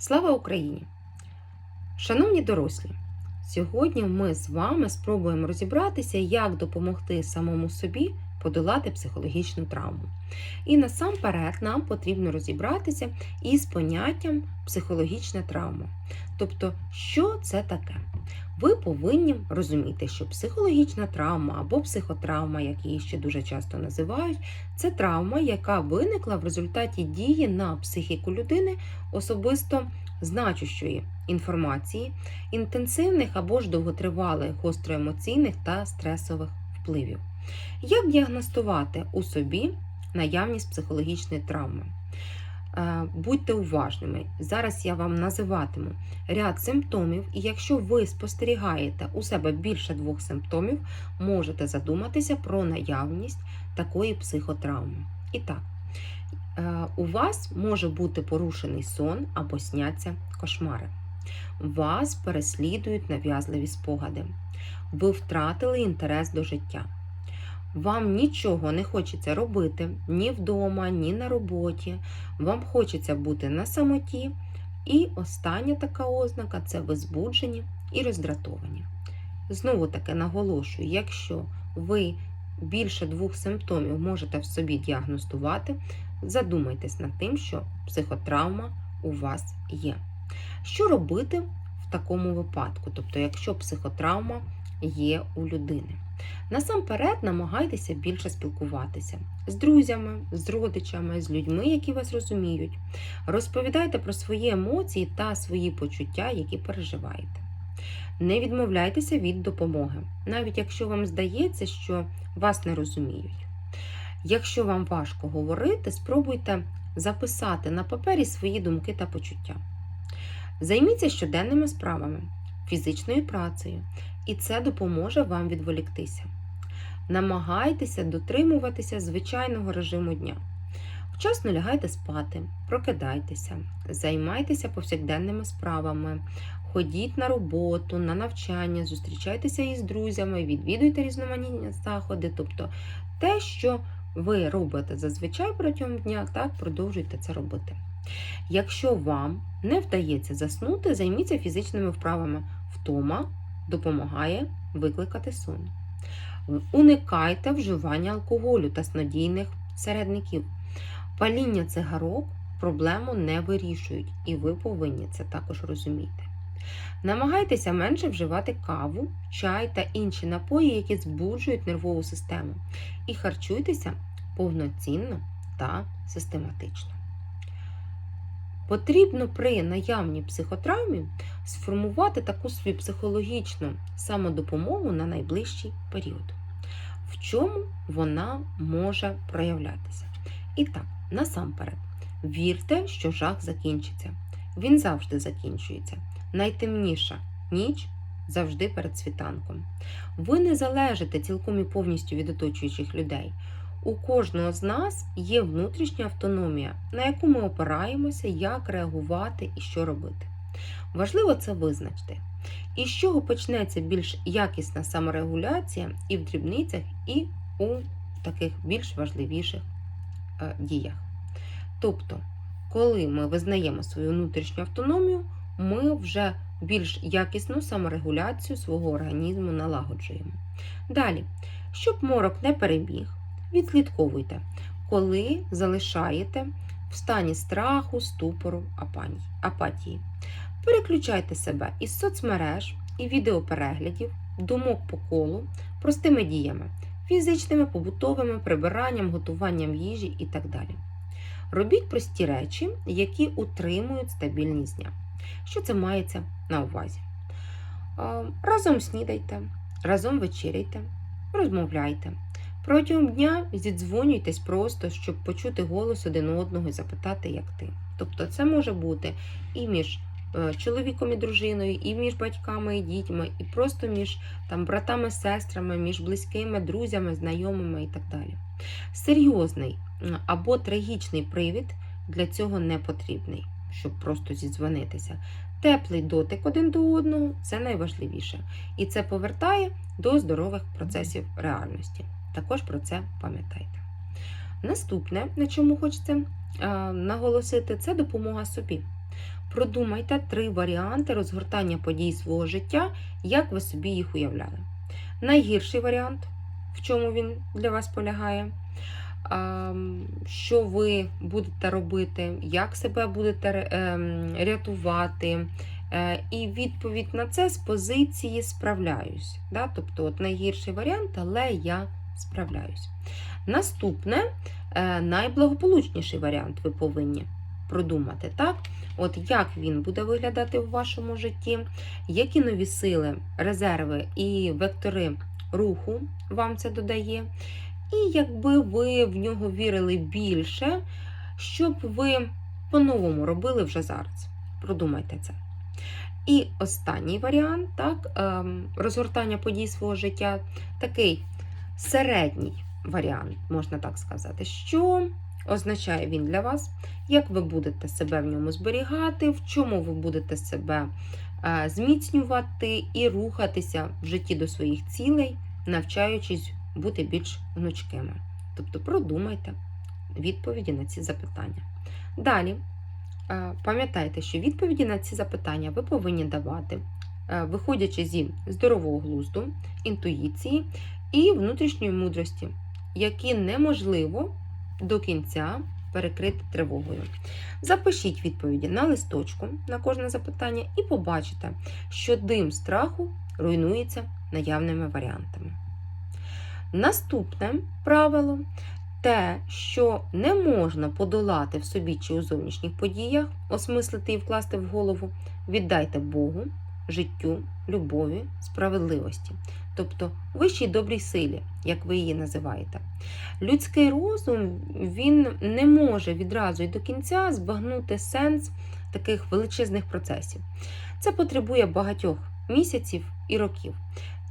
Слава Україні! Шановні дорослі! Сьогодні ми з вами спробуємо розібратися, як допомогти самому собі подолати психологічну травму. І насамперед нам потрібно розібратися із поняттям психологічна травма. Тобто, що це таке? Ви повинні розуміти, що психологічна травма або психотравма, як її ще дуже часто називають, це травма, яка виникла в результаті дії на психіку людини особисто значущої інформації, інтенсивних або ж довготривалих гостроемоційних та стресових впливів. Як діагностувати у собі наявність психологічної травми? Е, Будьте уважними. Зараз я вам називатиму ряд симптомів, і якщо ви спостерігаєте у себе більше двох симптомів, можете задуматися про наявність такої психотравми. І так, е, у вас може бути порушений сон або сняться кошмари. Вас переслідують нав'язливі спогади. Ви втратили інтерес до життя. Вам нічого не хочеться робити ні вдома, ні на роботі. Вам хочеться бути на самоті. І остання така ознака це ви збуджені і роздратовані. Знову таки наголошую, якщо ви більше двох симптомів можете в собі діагностувати, задумайтесь над тим, що психотравма у вас є. Що робити в такому випадку? Тобто, якщо психотравма є у людини? Насамперед намагайтеся більше спілкуватися з друзями, з родичами, з людьми, які вас розуміють. Розповідайте про свої емоції та свої почуття, які переживаєте. Не відмовляйтеся від допомоги, навіть якщо вам здається, що вас не розуміють. Якщо вам важко говорити, спробуйте записати на папері свої думки та почуття. Займіться щоденними справами, фізичною працею, і це допоможе вам відволіктися. Намагайтеся дотримуватися звичайного режиму дня. Вчасно лягайте спати, прокидайтеся, займайтеся повсякденними справами, ходіть на роботу, на навчання, зустрічайтеся із друзями, відвідуйте різноманітні заходи, тобто те, що ви робите зазвичай протягом дня, так продовжуйте це робити. Якщо вам не вдається заснути, займіться фізичними вправами. Втома допомагає викликати сон. Уникайте вживання алкоголю та снодійних середників. Паління цигарок проблему не вирішують, і ви повинні це також розуміти. Намагайтеся менше вживати каву, чай та інші напої, які збуджують нервову систему, і харчуйтеся повноцінно та систематично. Потрібно при наявній психотравмі сформувати таку свою психологічну самодопомогу на найближчий період. В чому вона може проявлятися? І так, насамперед, вірте, що жах закінчиться. Він завжди закінчується. Найтемніша ніч завжди перед світанком. Ви не залежите цілком і повністю від оточуючих людей. У кожного з нас є внутрішня автономія, на яку ми опираємося, як реагувати і що робити. Важливо це визначити. І з чого почнеться більш якісна саморегуляція і в дрібницях, і у таких більш важливіших е, діях. Тобто, коли ми визнаємо свою внутрішню автономію, ми вже більш якісну саморегуляцію свого організму налагоджуємо. Далі, щоб морок не переміг, відслідковуйте, коли залишаєте в стані страху, ступору, апатії. Переключайте себе із соцмереж і відеопереглядів, думок по колу, простими діями, фізичними, побутовими, прибиранням, готуванням їжі і так далі. Робіть прості речі, які утримують стабільність дня. Що це мається на увазі? Разом снідайте, разом вечеряйте, розмовляйте. Протягом дня зідзвонюйтесь просто, щоб почути голос один одного і запитати, як ти. Тобто, це може бути і між чоловіком і дружиною, і між батьками і дітьми, і просто між там братами, сестрами, між близькими, друзями, знайомими і так далі. Серйозний або трагічний привід для цього не потрібний, щоб просто зідзвонитися. Теплий дотик один до одного це найважливіше. І це повертає до здорових процесів реальності. Також про це пам'ятайте. Наступне, на чому хочеться наголосити, це допомога собі. Продумайте три варіанти розгортання подій свого життя, як ви собі їх уявляли. Найгірший варіант, в чому він для вас полягає, а, що ви будете робити, як себе будете ре- ем, рятувати. Е, І відповідь на це з позиції справляюсь. Тобто, от найгірший варіант, але я справляюсь. Наступне, е, найблагополучніший варіант ви повинні продумати, так? От як він буде виглядати в вашому житті, які нові сили, резерви і вектори руху вам це додає. І якби ви в нього вірили більше, щоб ви по-новому робили вже зараз. Продумайте це. І останній варіант, так, ем, розгортання подій свого життя, такий середній варіант, можна так сказати, що означає він для вас, як ви будете себе в ньому зберігати, в чому ви будете себе е, зміцнювати і рухатися в житті до своїх цілей, навчаючись бути більш гнучкими. Тобто продумайте відповіді на ці запитання. Далі. Е, Пам'ятайте, що відповіді на ці запитання ви повинні давати, е, виходячи зі здорового глузду, інтуїції і внутрішньої мудрості, які неможливо до кінця перекрити тривогою. Запишіть відповіді на листочку на кожне запитання і побачите, що дим страху руйнується наявними варіантами. Наступне правило те, що не можна подолати в собі чи у зовнішніх подіях, осмислити і вкласти в голову, віддайте Богу, життю, любові, справедливості, тобто вищій добрій силі, як ви її називаєте. Людський розум він не може відразу і до кінця збагнути сенс таких величезних процесів. Це потребує багатьох місяців і років.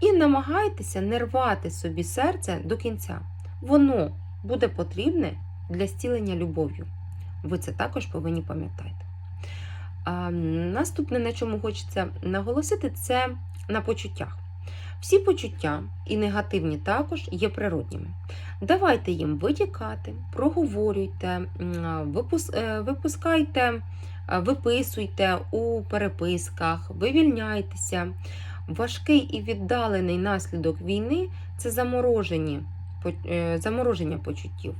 І намагайтеся не рвати собі серце до кінця. Воно буде потрібне для зцілення любов'ю. Ви це також повинні пам'ятати. Наступне, на чому хочеться наголосити, це на почуттях. Всі почуття, і негативні також, є природніми. Давайте їм витікати, проговорюйте, е, випускайте, виписуйте у переписках, вивільняйтеся. Важкий і віддалений наслідок війни це заморожені е, замороження почуттів.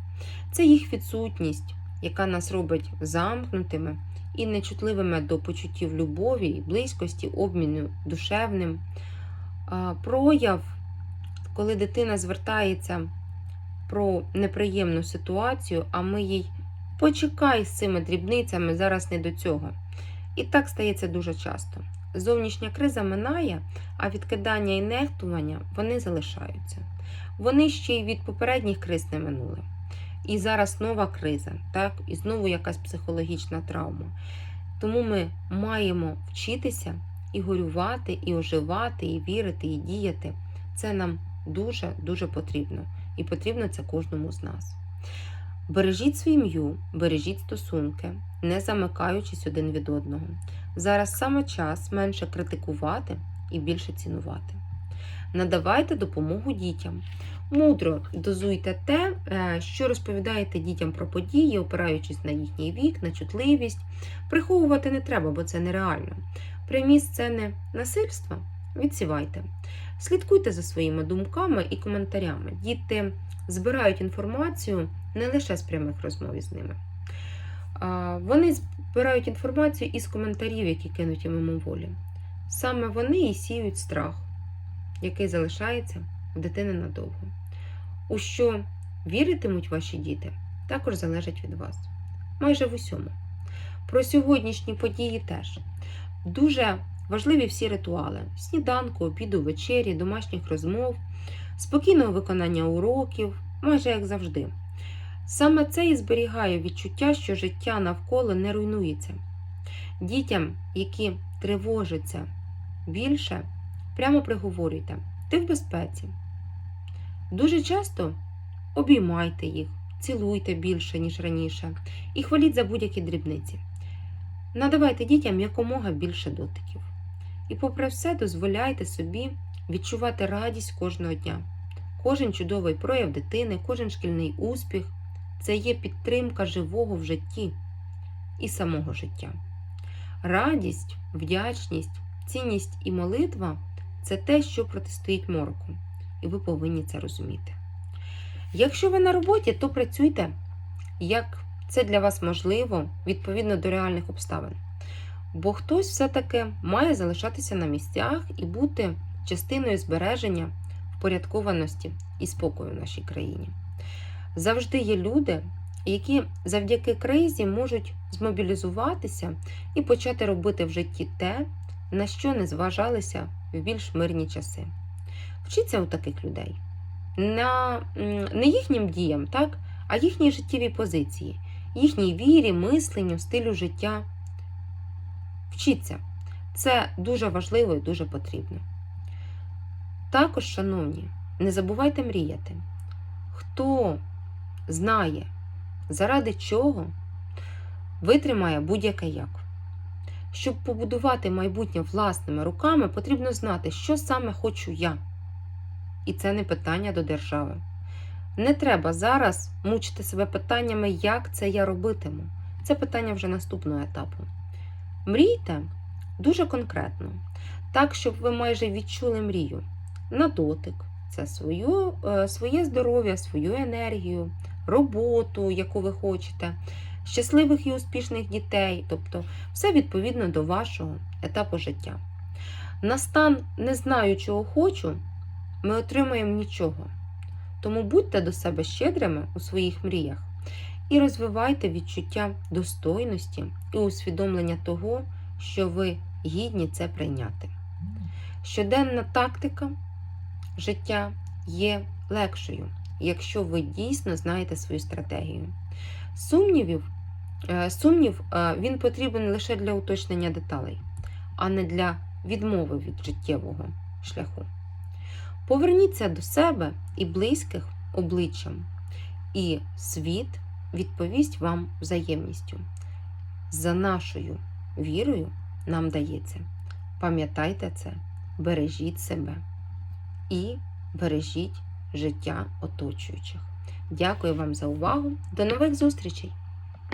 Це їх відсутність, яка нас робить замкнутими і нечутливими до почуттів любові, близькості, обміну душевним. Прояв, коли дитина звертається про неприємну ситуацію, а ми їй почекай з цими дрібницями, зараз не до цього. І так стається дуже часто. Зовнішня криза минає, а відкидання і нехтування вони залишаються вони ще й від попередніх криз не минули. І зараз нова криза, так, і знову якась психологічна травма. Тому ми маємо вчитися і горювати, і оживати, і вірити, і діяти. Це нам дуже-дуже потрібно. І потрібно це кожному з нас. Бережіть свій ім'ю, бережіть стосунки, не замикаючись один від одного. Зараз саме час менше критикувати і більше цінувати. Надавайте допомогу дітям. Мудро дозуйте те, е, що розповідаєте дітям про події, опираючись на їхній вік, на чутливість. Приховувати не треба, бо це нереально. Прямі сцени насильства відсівайте. Слідкуйте за своїми думками і коментарями. Діти збирають інформацію не лише з прямих розмов із ними. Вони збирають інформацію із коментарів, які кинуті мимоволі. Саме вони і сіють страх, який залишається в дитини надовго. У що віритимуть ваші діти, також залежить від вас. Майже в усьому. Про сьогоднішні події теж. Дуже важливі всі ритуали: сніданку, обіду, вечері, домашніх розмов, спокійного виконання уроків, майже як завжди. Саме це і зберігає відчуття, що життя навколо не руйнується. Дітям, які тривожаться більше, прямо приговорюйте, ти в безпеці. Дуже часто обіймайте їх, цілуйте більше, ніж раніше, і хваліть за будь-які дрібниці. Надавайте дітям якомога більше дотиків. І, попри все, дозволяйте собі відчувати радість кожного дня. Кожен чудовий прояв дитини, кожен шкільний успіх це є підтримка живого в житті і самого життя. Радість, вдячність, цінність і молитва це те, що протистоїть мороку, і ви повинні це розуміти. Якщо ви на роботі, то працюйте, як це для вас можливо, відповідно до реальних обставин. Бо хтось все-таки має залишатися на місцях і бути частиною збереження впорядкованості і спокою в нашій країні. Завжди є люди, які завдяки кризі можуть змобілізуватися і почати робити в житті те, на що не зважалися в більш мирні часи. Вчіться у таких людей на, не їхнім діям, так, а їхній життєвій позиції, їхній вірі, мисленню, стилю життя. Вчіться. Це дуже важливо і дуже потрібно. Також, шановні, не забувайте мріяти. Хто знає, заради чого витримає будь-яке як. Щоб побудувати майбутнє власними руками, потрібно знати, що саме хочу я. І це не питання до держави. Не треба зараз мучити себе питаннями, як це я робитиму. Це питання вже наступного етапу. Мрійте дуже конкретно, так, щоб ви майже відчули мрію на дотик. Це свою, е, своє здоров'я, свою енергію, роботу, яку ви хочете, щасливих і успішних дітей, тобто все відповідно до вашого етапу життя. На стан не знаю, чого хочу, ми отримаємо нічого. Тому будьте до себе щедрими у своїх мріях і розвивайте відчуття достойності і усвідомлення того, що ви гідні це прийняти. Щоденна тактика життя є легшою, якщо ви дійсно знаєте свою стратегію. Сумнівів, е, сумнів е, він потрібен лише для уточнення деталей, а не для відмови від життєвого шляху. Поверніться до себе і близьких обличчям, і світ відповість вам взаємністю. За нашою вірою нам дається. Пам'ятайте це, бережіть себе і бережіть життя оточуючих. Дякую вам за увагу. До нових зустрічей!